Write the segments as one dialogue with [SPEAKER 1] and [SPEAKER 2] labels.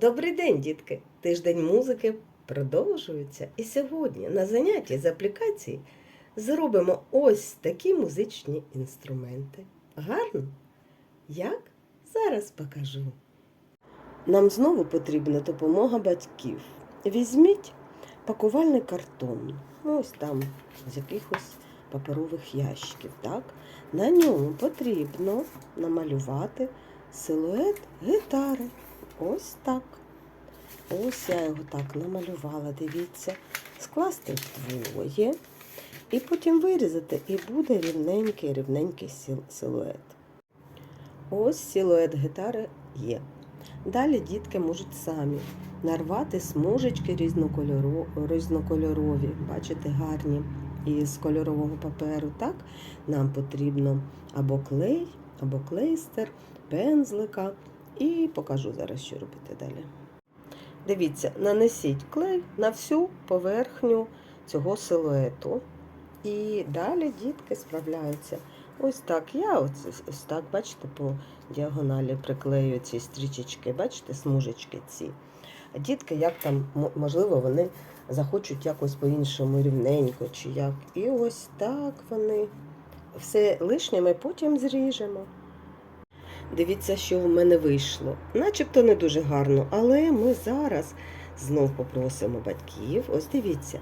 [SPEAKER 1] Добрий день, дітки! Тиждень музики продовжується. І сьогодні на занятті з аплікації зробимо ось такі музичні інструменти. Гарно? Як? Зараз покажу. Нам знову потрібна допомога батьків. Візьміть пакувальний картон. Ну, Ось там з якихось паперових ящиків. Так? На ньому потрібно намалювати силует гітари. Ось так. Ось я його так намалювала, дивіться. Скласти вдвоє. І потім вирізати, і буде рівненький, рівненький силует. Ось силует гітари є. Далі дітки можуть самі нарвати смужечки різнокольорові, бачите, гарні із кольорового паперу. Так, нам потрібно або клей, або клейстер, пензлика. І покажу зараз, що робити далі. Дивіться, нанесіть клей на всю поверхню цього силуету. І далі дітки справляються. Ось так. Я ось, ось так, бачите, по діагоналі приклею ці стрічечки, бачите, смужечки ці. А дітки, як там, можливо, вони захочуть якось по-іншому рівненько чи як. І ось так вони. Все лишнє ми потім зріжемо. Дивіться, що в мене вийшло. Начебто не дуже гарно, але ми зараз знов попросимо батьків. Ось дивіться.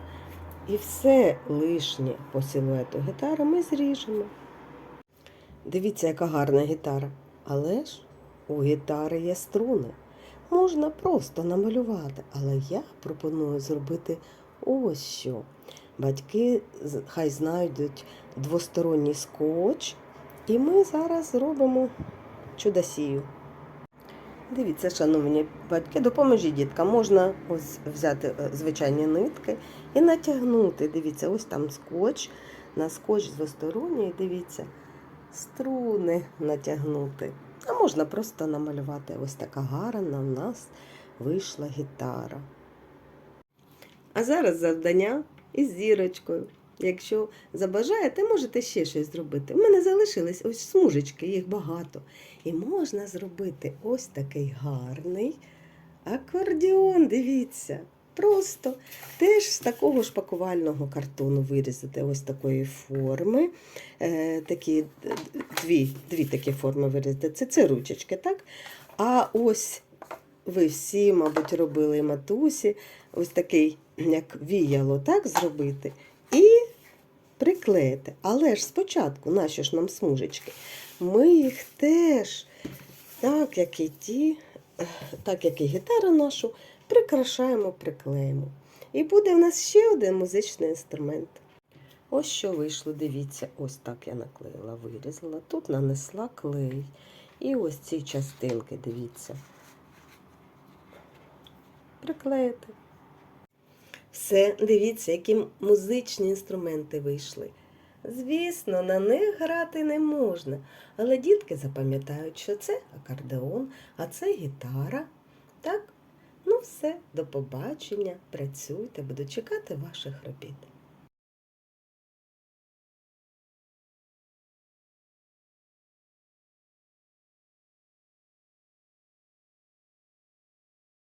[SPEAKER 1] І все лишнє по силуету гітари ми зріжемо. Дивіться, яка гарна гітара. Але ж у гітари є струни. Можна просто намалювати, але я пропоную зробити ось що. Батьки хай знайдуть двосторонній скотч, і ми зараз зробимо чудосію. Дивіться, шановні батьки, допоможіть діткам. Можна ось взяти е, звичайні нитки і натягнути. Дивіться, ось там скотч, на скотч з двосторонній, дивіться, струни натягнути. А можна просто намалювати ось така гарна в нас вийшла гітара. А зараз завдання із зірочкою. Якщо забажаєте, можете ще щось зробити. У мене залишились ось смужечки, їх багато. І можна зробити ось такий гарний акордіон. Дивіться. Просто теж з такого ж пакувального картону вирізати ось такої форми. Е, такі дві, дві такі форми вирізати. Це, це ручечки, так? А ось ви всі, мабуть, робили матусі, ось такий, як віяло, так зробити. І приклеїти. Але ж спочатку, наші ж нам смужечки, ми їх теж, так як і ті, так як і гітару нашу, прикрашаємо, приклеїмо. І буде в нас ще один музичний інструмент. Ось що вийшло, дивіться, ось так я наклеїла, вирізала. Тут нанесла клей. І ось ці частинки, дивіться. Приклеїти. Все, дивіться, які музичні інструменти вийшли. Звісно, на них грати не можна, але дітки запам'ятають, що це акордеон, а це гітара. Так? Ну все, до побачення, працюйте, буду чекати ваших робіт.